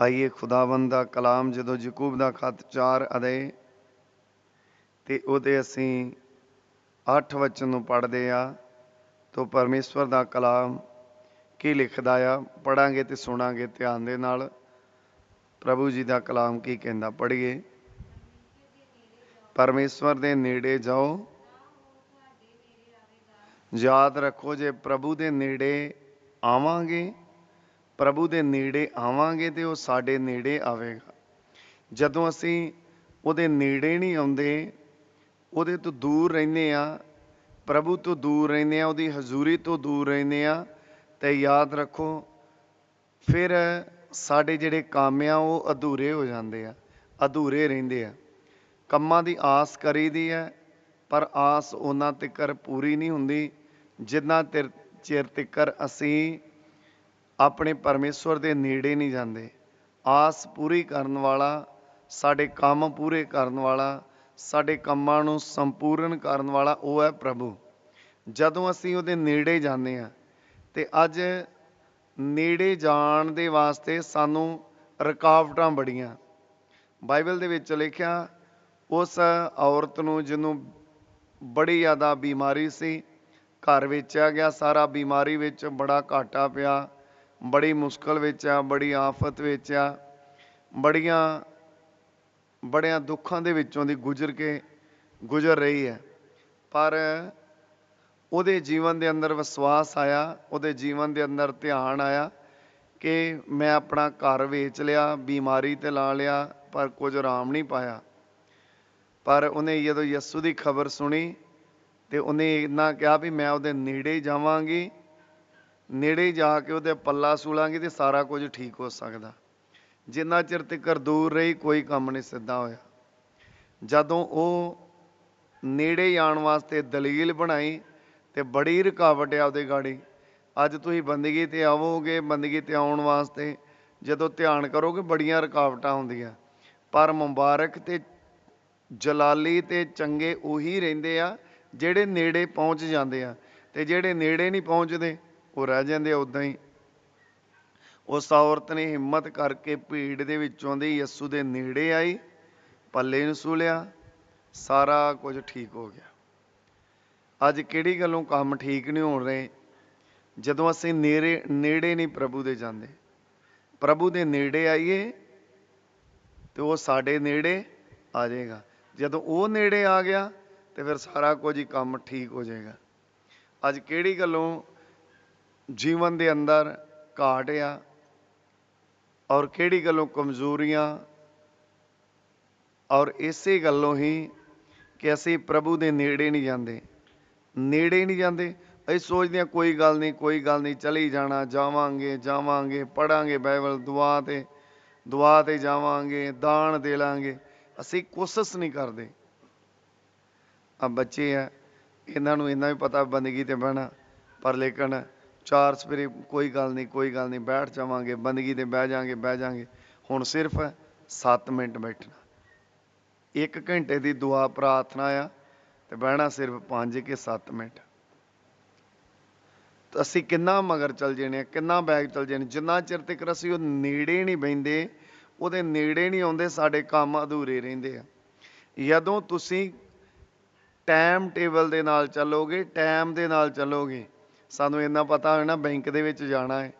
ਆਈਏ ਖੁਦਾਵੰਦ ਦਾ ਕਲਾਮ ਜਦੋਂ ਯਕੂਬ ਦਾ ਖਤ 4 ਅਦੇ ਤੇ ਉਹਦੇ ਅਸੀਂ 8 ਵਚਨ ਨੂੰ ਪੜ੍ਹਦੇ ਆ, ਤੋ ਪਰਮੇਸ਼ਵਰ ਦਾ ਕਲਾਮ ਕੀ ਲਿਖਦਾ ਆ ਪੜਾਂਗੇ ਤੇ ਸੁਣਾਂਗੇ ਧਿਆਨ ਦੇ ਨਾਲ। ਪ੍ਰਭੂ ਜੀ ਦਾ ਕਲਾਮ ਕੀ ਕਹਿੰਦਾ? ਪੜ੍ਹੀਏ। ਪਰਮੇਸ਼ਵਰ ਦੇ ਨੇੜੇ ਜਾਓ। ਯਾਦ ਰੱਖੋ ਜੇ ਪ੍ਰਭੂ ਦੇ ਨੇੜੇ ਆਵਾਂਗੇ ਪ੍ਰਭੂ ਦੇ ਨੇੜੇ ਆਵਾਂਗੇ ਤੇ ਉਹ ਸਾਡੇ ਨੇੜੇ ਆਵੇਗਾ। ਜਦੋਂ ਅਸੀਂ ਉਹਦੇ ਨੇੜੇ ਨਹੀਂ ਆਉਂਦੇ, ਉਹਦੇ ਤੋਂ ਦੂਰ ਰਹਿੰਦੇ ਆ ਪ੍ਰਭੂ ਤੋਂ ਦੂਰ ਰਹਿੰਦੇ ਆ ਉਹਦੀ ਹਜ਼ੂਰੀ ਤੋਂ ਦੂਰ ਰਹਿੰਦੇ ਆ ਤੇ ਯਾਦ ਰੱਖੋ, ਫਿਰ ਸਾਡੇ ਜਿਹੜੇ ਕੰਮ ਆ, ਉਹ ਅਧੂਰੇ ਹੋ ਜਾਂਦੇ ਆ, ਅਧੂਰੇ ਰਹਿੰਦੇ ਆ। ਕੰਮਾਂ ਦੀ ਆਸ ਕਰੀਦੀ ਹੈ, ਪਰ ਆਸ ਉਹਨਾਂ ਤੱਕਰ ਪੂਰੀ ਨਹੀਂ ਹੁੰਦੀ। ਜਿੰਨਾ ਤਿਰ- ਚਿਰ ਤੱਕਰ ਅਸੀਂ ਆਪਣੇ ਪਰਮੇਸ਼ਵਰ ਦੇ ਨੇੜੇ ਨਹੀਂ ਜਾਂਦੇ। ਆਸ ਪੂਰੀ ਕਰਨ ਵਾਲਾ, ਸਾਡੇ ਕੰਮ ਪੂਰੇ ਕਰਨ ਵਾਲਾ, ਸਾਡੇ ਕੰਮਾਂ ਨੂੰ ਸੰਪੂਰਨ ਕਰਨ ਵਾਲਾ ਉਹ ਹੈ ਪ੍ਰਭੂ। ਜਦੋਂ ਅਸੀਂ ਉਹਦੇ ਨੇੜੇ ਜਾਂਦੇ ਹਾਂ ਤੇ ਅੱਜ ਨੇੜੇ ਜਾਣ ਦੇ ਵਾਸਤੇ ਸਾਨੂੰ ਰੁਕਾਵਟਾਂ ਬੜੀਆਂ। ਬਾਈਬਲ ਦੇ ਵਿੱਚ ਲਿਖਿਆ, ਉਸ ਔਰਤ ਨੂੰ ਜਿਹਨੂੰ ਬੜੀ ਜ਼ਿਆਦਾ ਬਿਮਾਰੀ ਸੀ, ਘਰ ਵੇਚਿਆ ਗਿਆ, ਸਾਰਾ ਬਿਮਾਰੀ ਵਿੱਚ ਬੜਾ ਘਾਟਾ ਪਿਆ। ਬੜੀ ਮੁਸ਼ਕਲ ਵਿੱਚ ਆ, ਬੜੀ ਆਫਤ ਵਿੱਚ ਆ, ਬੜੀਆਂ, ਬੜਿਆਂ ਦੁੱਖਾਂ ਦੇ ਵਿੱਚੋਂ ਦੀ ਗੁਜ਼ਰ ਕੇ ਗੁਜ਼ਰ ਰਹੀ ਹੈ। ਪਰ ਉਹਦੇ ਜੀਵਨ ਦੇ ਅੰਦਰ ਵਿਸ਼ਵਾਸ ਆਇਆ, ਉਹਦੇ ਜੀਵਨ ਦੇ ਅੰਦਰ ਧਿਆਨ ਆਇਆ ਕਿ ਮੈਂ ਆਪਣਾ ਘਰ ਵੇਚ ਲਿਆ, ਬਿਮਾਰੀ ਤੇ ਲਾ ਲਿਆ, ਪਰ ਕੁਝ ਆਰਾਮ ਨਹੀਂ ਪਾਇਆ। ਪਰ ਉਹਨੇ ਜਦੋਂ ਯਿਸੂ ਦੀ ਖਬਰ ਸੁਣੀ ਤੇ ਉਹਨੇ ਇੰਨਾ ਕਿਹਾ ਵੀ ਮੈਂ ਉਹਦੇ ਨੇੜੇ ਜਾਵਾਂਗੀ ਨੇੜੇ ਜਾ ਕੇ ਉਹਦੇ ਪੱਲਾ ਸੂਲਾਂਗੀ ਤੇ ਸਾਰਾ ਕੁਝ ਠੀਕ ਹੋ ਸਕਦਾ। ਜਿੰਨਾ ਚਿਰ ਤੱਕ ਦੂਰ ਰਹੀ ਕੋਈ ਕੰਮ ਨਹੀਂ ਸਿੱਧਾ ਹੋਇਆ। ਜਦੋਂ ਉਹ ਨੇੜੇ ਆਉਣ ਵਾਸਤੇ ਦਲੀਲ ਬਣਾਈ ਤੇ ਬੜੀ ਰੁਕਾਵਟ ਆ ਉਹਦੇ ਗਾੜੀ, ਅੱਜ ਤੁਸੀਂ ਬੰਦਗੀ ਤੇ ਆਵੋਗੇ, ਬੰਦਗੀ ਤੇ ਆਉਣ ਵਾਸਤੇ ਜਦੋਂ ਧਿਆਨ ਕਰੋਗੇ ਬੜੀਆਂ ਰੁਕਾਵਟਾਂ ਹੁੰਦੀਆਂ। ਪਰ ਮੁਬਾਰਕ ਤੇ ਜਲਾਲੀ ਤੇ ਚੰਗੇ ਉਹੀ ਰਹਿੰਦੇ ਆ ਜਿਹੜੇ ਨੇੜੇ ਪਹੁੰਚ ਜਾਂਦੇ ਆ ਤੇ ਜਿਹੜੇ ਨੇੜੇ ਨਹੀਂ ਪਹੁੰਚਦੇ ਉਹ ਰਹਿ ਜਾਂਦੇ ਆ ਉਦਾਂ ਹੀ। ਉਸ ਔਰਤ ਨੇ ਹਿੰਮਤ ਕਰਕੇ ਭੀੜ ਦੇ ਵਿੱਚੋਂ ਦੀ ਯਿਸੂ ਦੇ ਨੇੜੇ ਆਈ, ਪੱਲੇ ਨੂੰ ਸੂਲਿਆ ਸਾਰਾ ਕੁਝ ਠੀਕ ਹੋ ਗਿਆ। ਅੱਜ ਕਿਹੜੀ ਗੱਲੋਂ ਕੰਮ ਠੀਕ ਨਹੀਂ ਹੋ ਰਹੇ? ਜਦੋਂ ਅਸੀਂ ਨੇੜੇ ਨੇੜੇ ਨਹੀਂ ਪ੍ਰਭੂ ਦੇ ਜਾਂਦੇ। ਪ੍ਰਭੂ ਦੇ ਨੇੜੇ ਆਈਏ ਤੇ ਉਹ ਸਾਡੇ ਨੇੜੇ ਆ ਜਾਏਗਾ। ਜਦੋਂ ਉਹ ਨੇੜੇ ਆ ਗਿਆ ਤੇ ਫਿਰ ਸਾਰਾ ਕੁਝ ਹੀ ਕੰਮ ਠੀਕ ਹੋ ਜਾਏਗਾ। ਅੱਜ ਕਿਹੜੀ ਗੱਲੋਂ ਜੀਵਨ ਦੇ ਅੰਦਰ ਘਾਟ ਆ ਔਰ ਕਿਹੜੀ ਗੱਲੋਂ ਕਮਜ਼ੋਰੀਆਂ? ਔਰ ਇਸੇ ਗੱਲੋਂ ਹੀ ਕਿ ਅਸੀਂ ਪ੍ਰਭੂ ਦੇ ਨੇੜੇ ਨਹੀਂ ਜਾਂਦੇ। ਨੇੜੇ ਨਹੀਂ ਜਾਂਦੇ। ਅਸੀਂ ਸੋਚਦੇ ਹਾਂ ਕੋਈ ਗੱਲ ਨਹੀਂ, ਕੋਈ ਗੱਲ ਨਹੀਂ, ਚਲੀ ਜਾਣਾ, ਜਾਵਾਂਗੇ ਜਾਵਾਂਗੇ, ਪੜਾਂਗੇ ਬਾਈਬਲ ਦੁਆ ਤੇ ਦੁਆ ਤੇ ਜਾਵਾਂਗੇ, ਦਾਨ ਦੇ ਲਾਂਗੇ। ਅਸੀਂ ਕੋਸ਼ਿਸ਼ ਨਹੀਂ ਕਰਦੇ। ਆ ਬੱਚੇ ਆ, ਇਹਨਾਂ ਨੂੰ ਇੰਨਾ ਵੀ ਪਤਾ ਬੰਦਗੀ ਤੇ ਬਹਿਣਾ, ਪਰ ਲੇਕਿਨ ਚਾਰ ਸਵੇਰੇ ਕੋਈ ਗੱਲ ਨਹੀਂ, ਕੋਈ ਗੱਲ ਨਹੀਂ, ਬੈਠ ਜਾਵਾਂਗੇ, ਬੰਦਗੀ ਤੇ ਬਹਿ ਜਾਾਂਗੇ ਬਹਿ ਜਾਾਂਗੇ। ਹੁਣ ਸਿਰਫ 7 ਮਿੰਟ ਬੈਠਣਾ। 1 ਘੰਟੇ ਦੀ ਦੁਆ, ਪ੍ਰਾਰਥਨਾ ਆ ਤੇ ਬਹਿਣਾ ਸਿਰਫ 5 ਕੇ 7 ਮਿੰਟ। ਅਸੀਂ ਕਿੰਨਾ ਮਗਰ ਚੱਲ ਜਾਣੇ ਆ, ਕਿੰਨਾ ਬੈਗ ਚੱਲ ਜਾਣੇ, ਜਿੰਨਾ ਚਿਰ ਤੱਕ ਅਸੀਂ ਉਹ ਨੇੜੇ ਨਹੀਂ ਬੈੰਦੇ ਉਹਦੇ ਨੇੜੇ ਨਹੀਂ ਆਉਂਦੇ, ਸਾਡੇ ਕੰਮ ਅਧੂਰੇ ਰਹਿੰਦੇ ਆ। ਜਦੋਂ ਤੁਸੀਂ ਟਾਈਮ ਟੇਬਲ ਦੇ ਨਾਲ ਚੱਲੋਗੇ ਟਾਈਮ ਦੇ ਨਾਲ ਚੱਲੋਗੇ ਸਾਨੂੰ ਇੰਨਾ ਪਤਾ ਹੋਣਾ ਬੈਂਕ ਦੇ ਵਿੱਚ ਜਾਣਾ ਹੈ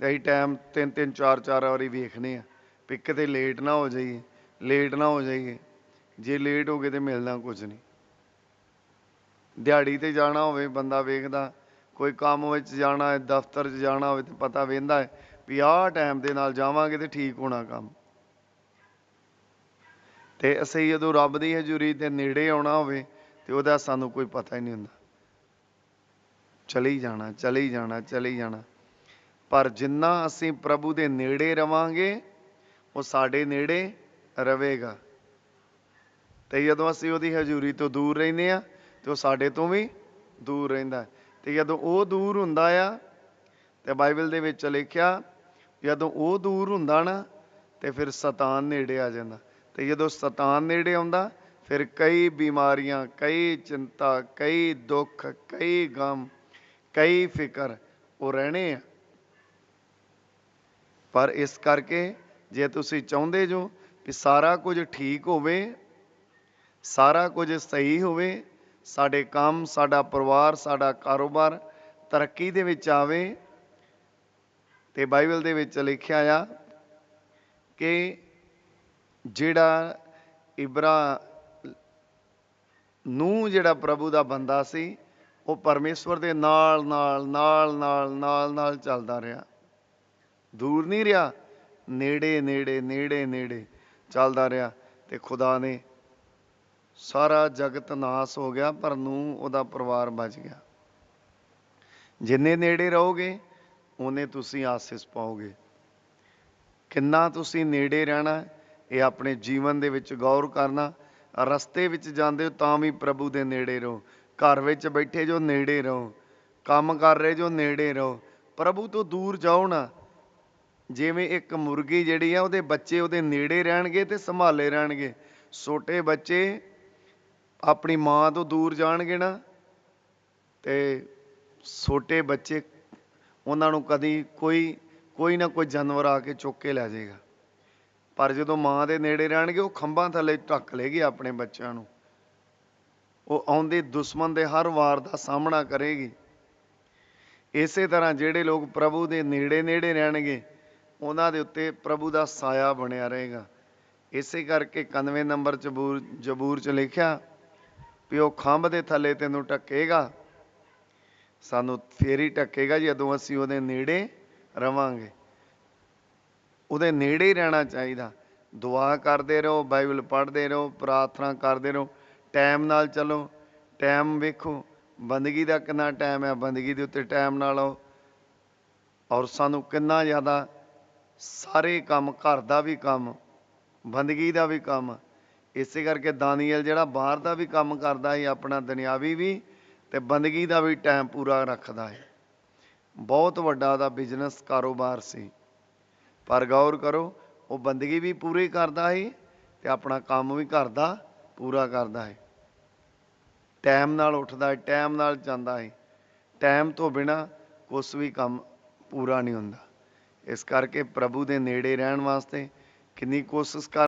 ਤੇ ਅਸੀਂ ਟਾਈਮ ਤਿੰਨ ਤਿੰਨ, ਚਾਰ ਚਾਰ ਵਾਰੀ ਵੇਖਨੇ ਆ ਵੀ ਕਿਤੇ ਲੇਟ ਨਾ ਹੋ ਜਾਈਏ ਲੇਟ ਨਾ ਹੋ ਜਾਈਏ। ਜੇ ਲੇਟ ਹੋ ਗਏ ਤੇ ਮਿਲਣਾ ਕੁਝ ਨਹੀਂ। ਦਿਹਾੜੀ ਤੇ ਜਾਣਾ ਹੋਵੇ, ਬੰਦਾ ਵੇਖਦਾ, ਕੋਈ ਕੰਮ ਵਿੱਚ ਜਾਣਾ ਹੈ, ਦਫ਼ਤਰ 'ਚ ਜਾਣਾ ਹੋਵੇ ਤੇ ਪਤਾ ਵੇਂਦਾ ਹੈ ਵੀ ਆਹ ਟਾਈਮ ਦੇ ਨਾਲ ਜਾਵਾਂਗੇ ਤੇ ਠੀਕ ਹੋਣਾ ਕੰਮ। ਤੇ ਅਸੀਂ ਜਦੋਂ ਰੱਬ ਦੀ ਹਜ਼ੂਰੀ ਦੇ ਨੇੜੇ ਆਉਣਾ ਹੋਵੇ ਤੇ ਉਹਦਾ ਸਾਨੂੰ ਕੋਈ ਪਤਾ ਹੀ ਨਹੀਂ ਹੁੰਦਾ। ਚਲੀ ਜਾਣਾ ਚਲੀ ਜਾਣਾ ਚਲੀ ਜਾਣਾ। ਪਰ ਜਿੰਨਾ ਅਸੀਂ ਪ੍ਰਭੂ ਦੇ ਨੇੜੇ ਰਵਾਂਗੇ, ਉਹ ਸਾਡੇ ਨੇੜੇ ਰਵੇਗਾ। ਤੇ ਜਦੋਂ ਅਸੀਂ ਉਹਦੀ ਹਜ਼ੂਰੀ ਤੋਂ ਦੂਰ ਰਹਿੰਦੇ ਆ ਤੇ ਉਹ ਸਾਡੇ ਤੋਂ ਵੀ ਦੂਰ ਰਹਿੰਦਾ ਹੈ। ਤੇ ਜਦੋਂ ਉਹ ਦੂਰ ਹੁੰਦਾ ਆ, ਤੇ ਬਾਈਬਲ ਦੇ ਵਿੱਚ ਲਿਖਿਆ, ਜਦੋਂ ਉਹ ਦੂਰ ਹੁੰਦਾ ਨਾ, ਤੇ ਫਿਰ ਸਤਾਨ ਨੇੜੇ ਆ ਜਾਂਦਾ। ਤੇ ਜਦੋਂ ਸਤਾਨ ਨੇੜੇ ਆਉਂਦਾ, ਫਿਰ ਕਈ ਬਿਮਾਰੀਆਂ, ਕਈ ਚਿੰਤਾ, ਕਈ ਦੁੱਖ, ਕਈ ਗਮ ਕਈ ਫਿਕਰ ਉਹ ਰਹਿਣੇ ਆ। ਪਰ ਇਸ ਕਰਕੇ ਜੇ ਤੁਸੀਂ ਚਾਹੁੰਦੇ ਜੋ ਕਿ ਸਾਰਾ ਕੁਝ ਠੀਕ ਹੋਵੇ, ਸਾਰਾ ਕੁਝ ਸਹੀ ਹੋਵੇ, ਸਾਡੇ ਕੰਮ, ਸਾਡਾ ਪਰਿਵਾਰ, ਸਾਡਾ ਕਾਰੋਬਾਰ ਤਰੱਕੀ ਦੇ ਵਿੱਚ ਆਵੇ, ਤੇ ਬਾਈਬਲ ਦੇ ਵਿੱਚ ਲਿਖਿਆ ਆ ਕਿ ਜਿਹੜਾ ਇਬਰਾ ਨੂੰ ਜਿਹੜਾ ਪ੍ਰਭੂ ਦਾ ਬੰਦਾ ਸੀ ਉਹ ਪਰਮੇਸ਼ਵਰ ਦੇ ਨਾਲ ਨਾਲ ਨਾਲ ਨਾਲ ਨਾਲ ਨਾਲ ਚੱਲਦਾ ਰਿਹਾ। ਦੂਰ ਨਹੀਂ ਰਿਹਾ। ਨੇੜੇ ਨੇੜੇ ਨੇੜੇ ਨੇੜੇ ਚੱਲਦਾ ਰਿਹਾ ਤੇ ਖੁਦਾ ਨੇ ਸਾਰਾ ਜਗਤ ਨਾਸ ਹੋ ਗਿਆ, ਪਰ ਨੂੰ ਉਹਦਾ ਪਰਿਵਾਰ ਬਚ ਗਿਆ। ਜਿੰਨੇ ਨੇੜੇ ਰਹੋਗੇ ਉਹਨੇ ਤੁਸੀਂ ਆਸਿਸ ਪਾਓਗੇ। ਕਿੰਨਾ ਤੁਸੀਂ ਨੇੜੇ ਰਹਿਣਾ, ਇਹ ਆਪਣੇ ਜੀਵਨ ਦੇ ਵਿੱਚ ਗੌਰ ਕਰਨਾ। ਰਸਤੇ ਵਿੱਚ ਜਾਂਦੇ ਹੋ, ਤਾਂ ਵੀ ਪ੍ਰਭੂ ਦੇ ਨੇੜੇ ਰਹੋ। ਘਰ ਵਿੱਚ ਬੈਠੇ ਜੋ ਨੇੜੇ ਰਹੋ, ਕੰਮ ਕਰ ਰਹੇ ਜੋ ਨੇੜੇ ਰਹੋ, ਪ੍ਰਭੂ ਤੋਂ ਦੂਰ ਜਾਓ ਨਾ। ਜਿਵੇਂ ਇੱਕ ਮੁਰਗੀ ਜਿਹੜੀ ਆ, ਉਹਦੇ ਬੱਚੇ ਉਹਦੇ ਨੇੜੇ ਰਹਿਣਗੇ ਤੇ ਸੰਭਾਲੇ ਰਹਿਣਗੇ। ਛੋਟੇ ਬੱਚੇ ਆਪਣੀ ਮਾਂ ਤੋਂ ਦੂਰ ਜਾਣਗੇ ਨਾ, ਤੇ ਛੋਟੇ ਬੱਚੇ ਉਹਨਾਂ ਨੂੰ ਕਦੀ ਕੋਈ ਕੋਈ ਨਾ ਕੋਈ ਜਾਨਵਰ ਆ ਕੇ ਚੁੱਕ ਕੇ ਲੈ ਜਾਏਗਾ। ਪਰ ਜਦੋਂ ਮਾਂ ਦੇ ਨੇੜੇ ਰਹਿਣਗੇ, ਉਹ ਖੰਭਾਂ ਥੱਲੇ ਢੱਕ ਲੇਗੀ ਆਪਣੇ ਬੱਚਿਆਂ ਨੂੰ। ਉਹ ਆਉਂਦੇ ਦੁਸ਼ਮਣ ਦੇ ਹਰ ਵਾਰ ਦਾ ਸਾਹਮਣਾ ਕਰੇਗੀ। ਇਸੇ ਤਰ੍ਹਾਂ ਜਿਹੜੇ ਲੋਕ ਪ੍ਰਭੂ ਦੇ ਨੇੜੇ ਨੇੜੇ ਰਹਿਣਗੇ, ਉਹਨਾਂ ਦੇ ਉੱਤੇ ਪ੍ਰਭੂ ਦਾ ਸਾਇਆ ਬਣਿਆ ਰਹੇਗਾ। ਇਸੇ ਕਰਕੇ 91 ਨੰਬਰ ਜਬੂਰ ਜਬੂਰ ਚ ਲਿਖਿਆ ਵੀ ਉਹ ਖੰਭ ਦੇ ਥੱਲੇ ਤੈਨੂੰ ਟੱਕੇਗਾ ਸਾਨੂੰ ਫੇਰ ਹੀ ਟੱਕੇਗਾ ਜਦੋਂ ਅਸੀਂ ਉਹਦੇ ਨੇੜੇ ਰਵਾਂਗੇ। ਉਹਦੇ ਨੇੜੇ ਹੀ ਰਹਿਣਾ ਚਾਹੀਦਾ। ਦੁਆ ਕਰਦੇ ਰਹੋ, ਬਾਈਬਲ ਪੜ੍ਹਦੇ ਰਹੋ, ਪ੍ਰਾਰਥਨਾ ਕਰਦੇ ਰਹੋ। ਟਾਈਮ ਨਾਲ ਚੱਲੋ, ਟਾਈਮ ਵੇਖੋ, ਬੰਦਗੀ ਦਾ ਕਿੰਨਾ ਟਾਈਮ ਹੈ, ਬੰਦਗੀ ਦੇ ਉੱਤੇ ਟਾਈਮ ਨਾਲ ਆਓ ਔਰ ਸਾਨੂੰ ਕਿੰਨਾ ਜ਼ਿਆਦਾ ਸਾਰੇ ਕੰਮ, ਘਰ ਦਾ ਵੀ ਕੰਮ, ਬੰਦਗੀ ਦਾ ਵੀ ਕੰਮ, ਇਸੇ ਕਰਕੇ ਦਾਨੀਅਲ ਜਿਹੜਾ ਬਾਹਰ ਦਾ ਵੀ ਕੰਮ ਕਰਦਾ ਹੈ ਆਪਣਾ ਦੁਨਿਆਵੀ ਵੀ ਤੇ ਬੰਦਗੀ ਦਾ ਵੀ ਟਾਈਮ ਪੂਰਾ ਰੱਖਦਾ ਹੈ ਬਹੁਤ ਵੱਡਾ ਉਹਦਾ ਬਿਜ਼ਨਸ ਕਾਰੋਬਾਰ ਸੀ। ਪਰ ਗੌਰ ਕਰੋ, ਉਹ ਬੰਦਗੀ ਵੀ ਪੂਰੀ ਕਰਦਾ ਹੈ ਤੇ ਆਪਣਾ ਕੰਮ ਵੀ ਕਰਦਾ ਪੂਰਾ ਕਰਦਾ ਹੈ ਟਾਈਮ ਨਾਲ ਉੱਠਦਾ ਹੈ ਟਾਈਮ ਨਾਲ ਜਾਂਦਾ ਹੈ ਟਾਈਮ ਤੋਂ ਬਿਨਾ ਕੁਛ ਵੀ ਕੰਮ ਪੂਰਾ ਨਹੀਂ ਹੁੰਦਾ। ਇਸ ਕਰਕੇ ਪ੍ਰਭੂ ਦੇ ਨੇੜੇ ਰਹਿਣ ਵਾਸਤੇ ਕਿੰਨੀ ਕੋਸ਼ਿਸ਼ ਕਰ